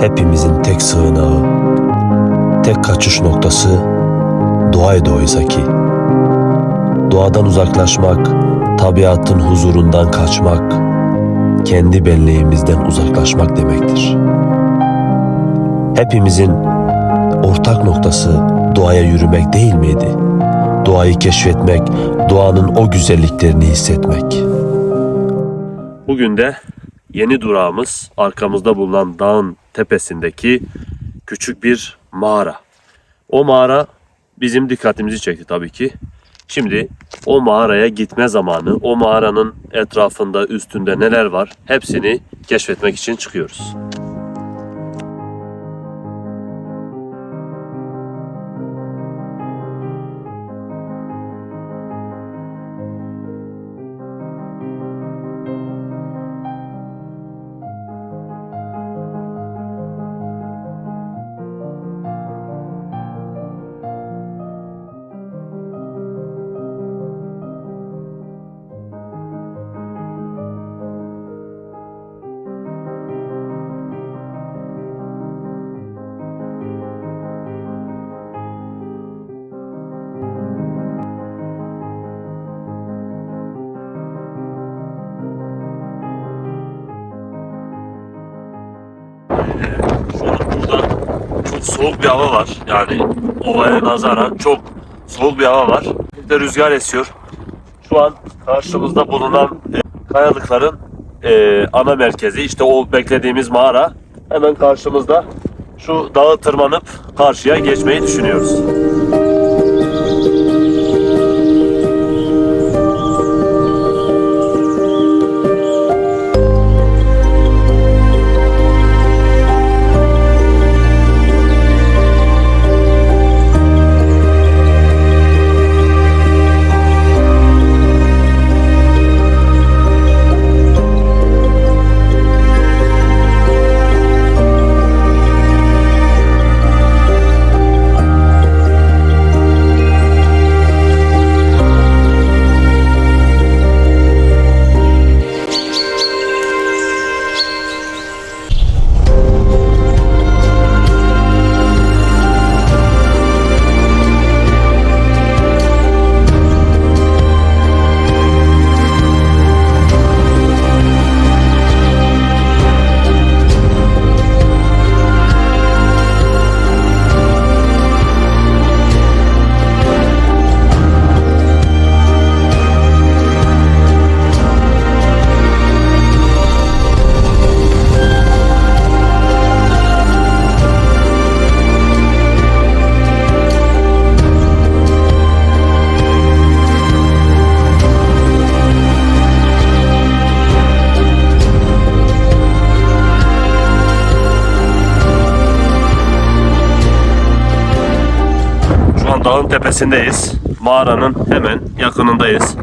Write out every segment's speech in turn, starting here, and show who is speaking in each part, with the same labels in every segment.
Speaker 1: Hepimizin tek sığınağı, tek kaçış noktası doğaydı oysa ki. Doğadan uzaklaşmak, tabiatın huzurundan kaçmak, kendi benliğimizden uzaklaşmak demektir. Hepimizin ortak noktası doğaya yürümek değil miydi? Doğayı keşfetmek, doğanın o güzelliklerini hissetmek.
Speaker 2: Bugün de yeni durağımız arkamızda bulunan dağın tepesindeki küçük bir mağara. O mağara bizim dikkatimizi çekti tabii ki. Şimdi o mağaraya gitme zamanı, o mağaranın etrafında, üstünde neler var hepsini keşfetmek için çıkıyoruz. Hava var. Yani ovaya nazaran çok soğuk bir hava var. Bir de rüzgar esiyor. Şu an karşımızda bulunan e, kayalıkların e, ana merkezi işte o beklediğimiz mağara hemen karşımızda. Şu dağı tırmanıp karşıya geçmeyi düşünüyoruz. Dağın tepesindeyiz. Mağaranın hemen yakınındayız.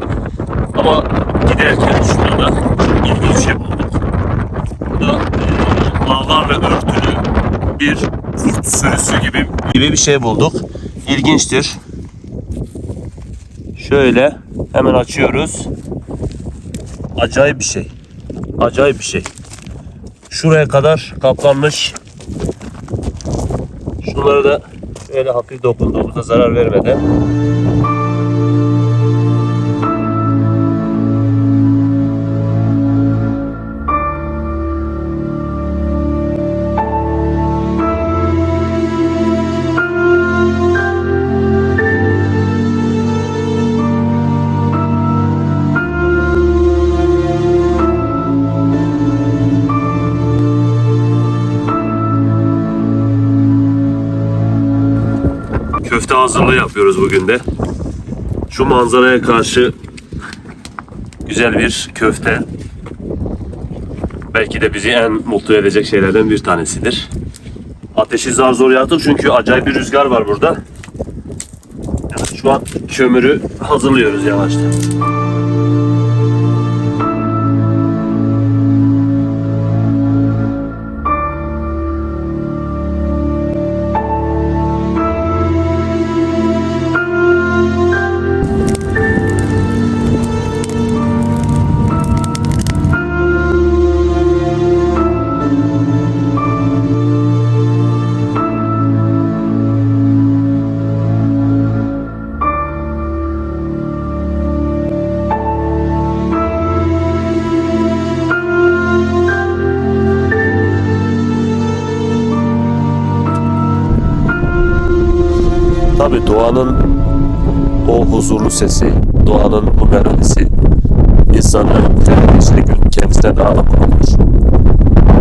Speaker 2: Ama giderken şurada çok ilginç bir şey bulduk. Burada e, lavlarla örtülü bir kurt sürüsü gibi gibi bir şey bulduk. İlginçtir. Şöyle hemen açıyoruz. Acayip bir şey. Acayip bir şey. Şuraya kadar kaplanmış. Şunları da öyle hafif dokunduğumuzda zarar vermeden hazırlığı yapıyoruz bugün de. Şu manzaraya karşı güzel bir köfte. Belki de bizi en mutlu edecek şeylerden bir tanesidir. Ateşi zar zor yaktık çünkü acayip bir rüzgar var burada. Yani şu an kömürü hazırlıyoruz yavaştan. Tabi doğanın o huzurlu sesi, doğanın bu melodisi insanı kendisini gün kendisine daha da kurulur.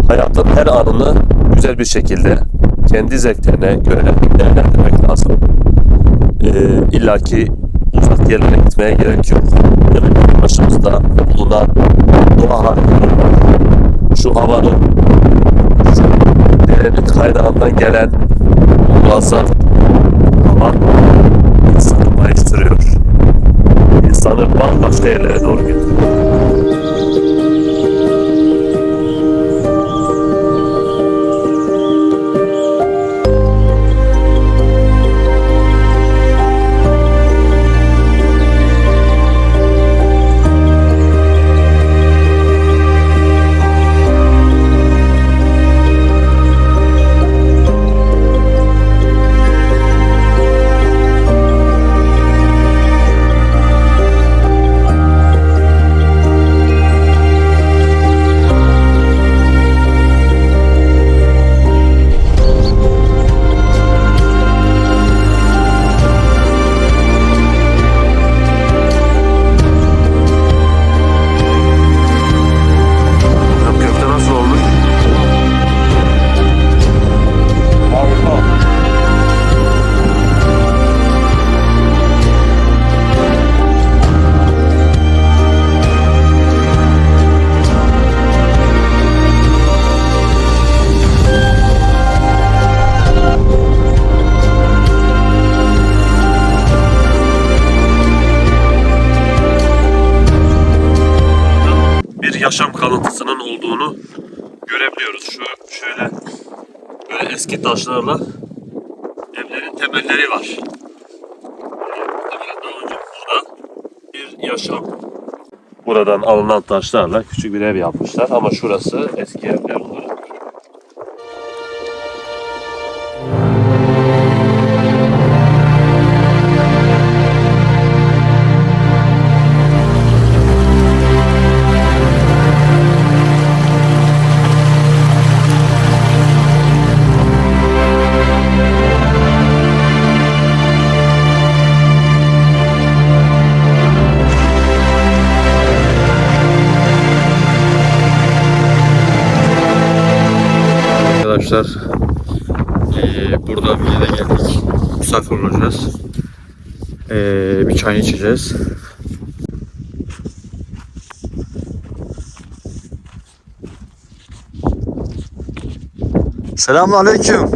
Speaker 2: Hayatın her anını güzel bir şekilde kendi zevklerine göre değerlendirmek lazım. Ee, İlla ki uzak yerlere gitmeye gerek yok. Yani başımızda bulunan doğa harikaları. Şu havanın, şu derenin kaynağından gelen muazzam ställe, eller torget. Taşlarla evlerin temelleri var. Daha önce burada bir yaşam. Buradan alınan taşlarla küçük bir ev yapmışlar ama şurası eski evler olarak.
Speaker 3: Misafir olacağız. Eee, bir çay içeceğiz. Selamünaleyküm.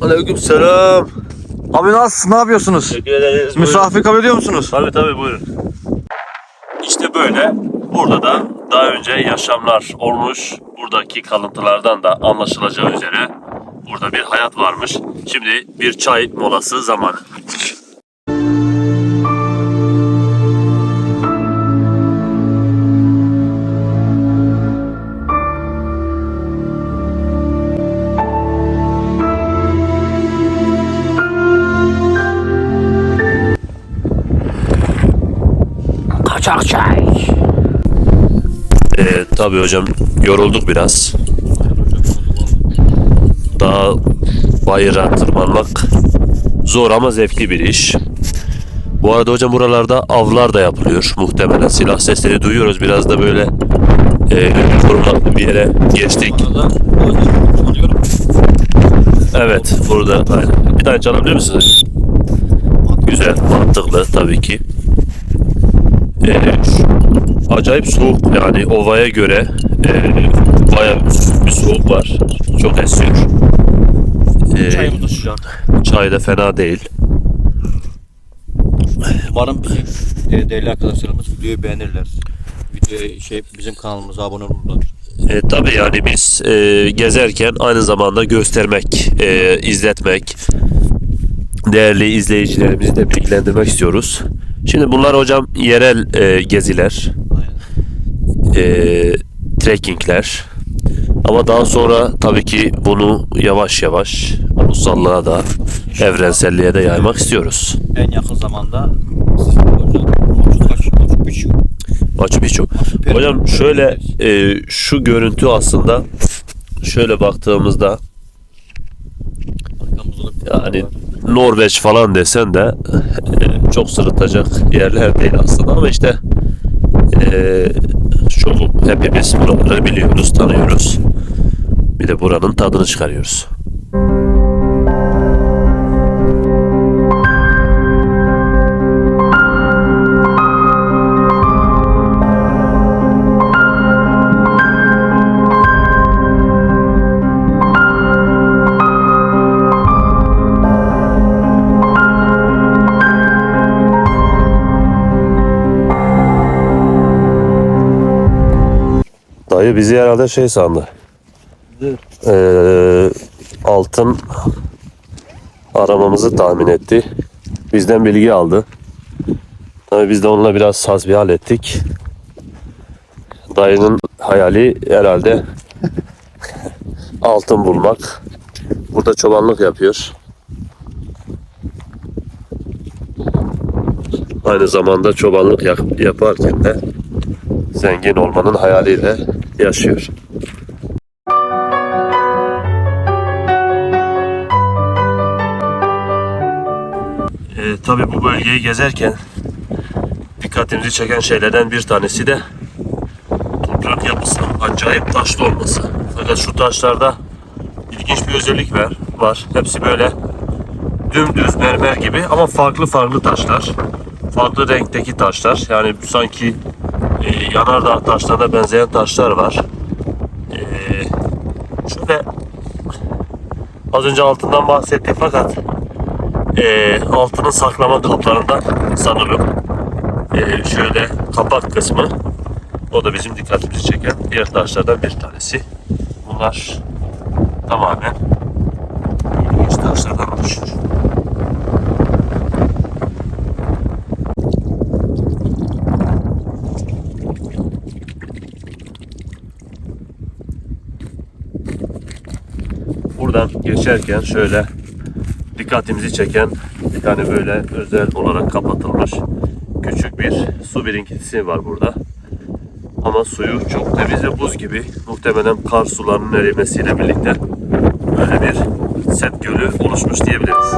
Speaker 2: Aleyküm selam.
Speaker 3: Abi nasılsın? Ne yapıyorsunuz?
Speaker 2: Teşekkür ederiz.
Speaker 3: Misafir kabul ediyor musunuz?
Speaker 2: Tabii tabii buyurun. İşte böyle. Burada da daha önce yaşamlar olmuş. Buradaki kalıntılardan da anlaşılacağı üzere burada bir hayat varmış. Şimdi bir çay molası zamanı. Ee, tabii hocam yorulduk biraz. Daha bayıra tırmanmak zor ama zevkli bir iş. Bu arada hocam buralarda avlar da yapılıyor. Muhtemelen silah sesleri duyuyoruz. Biraz da böyle e, korunaklı bir yere geçtik. Evet burada aynen. Bir tane çalabilir misiniz? Güzel, mantıklı tabii ki. Şu- acayip soğuk yani ovaya göre e, bayağı bir soğuk var. Çok esiyor. Ee,
Speaker 3: Çayımız da sıcak.
Speaker 2: çay da fena değil.
Speaker 3: Umarım bizim e, değerli arkadaşlarımız videoyu beğenirler. Videoya şey bizim kanalımıza abone olurlar.
Speaker 2: E, tabii yani biz e, gezerken aynı zamanda göstermek, e, izletmek, değerli izleyicilerimizi de bilgilendirmek istiyoruz. Şimdi bunlar hocam yerel e, geziler, e, trekkingler. Ama daha sonra tabii ki bunu yavaş yavaş ulusallığa da evrenselliğe de yaymak istiyoruz.
Speaker 3: En yakın zamanda Machu Picchu.
Speaker 2: Hocam şöyle e, şu görüntü aslında şöyle baktığımızda Yani Norveç falan desen de e, çok sırıtacak yerler değil aslında ama işte e, çok hepimiz buraları biliyoruz, tanıyoruz. Bir de buranın tadını çıkarıyoruz. Dayı bizi herhalde şey sandı. Ee, altın aramamızı tahmin etti. Bizden bilgi aldı. Tabii biz de onunla biraz hasbihal ettik. Dayının hayali herhalde altın bulmak. Burada çobanlık yapıyor. Aynı zamanda çobanlık yap- yaparken de zengin olmanın hayaliyle yaşıyor. E, tabii bu bölgeyi gezerken dikkatimizi çeken şeylerden bir tanesi de toprak yapısının acayip taşlı olması. Fakat şu taşlarda ilginç bir özellik var. var. Hepsi böyle dümdüz mermer gibi ama farklı farklı taşlar. Farklı renkteki taşlar. Yani sanki e, yanardağ taşlarına benzeyen taşlar var. E, şöyle az önce altından bahsettik fakat e, altının saklama kaplarından sanırım e, şöyle kapak kısmı o da bizim dikkatimizi çeken diğer taşlardan bir tanesi. Bunlar tamamen ilginç taşlardan oluşuyor. Buradan geçerken şöyle dikkatimizi çeken bir tane böyle özel olarak kapatılmış küçük bir su birikintisi var burada. Ama suyu çok temiz ve buz gibi. Muhtemelen kar sularının erimesiyle birlikte böyle bir set gölü oluşmuş diyebiliriz.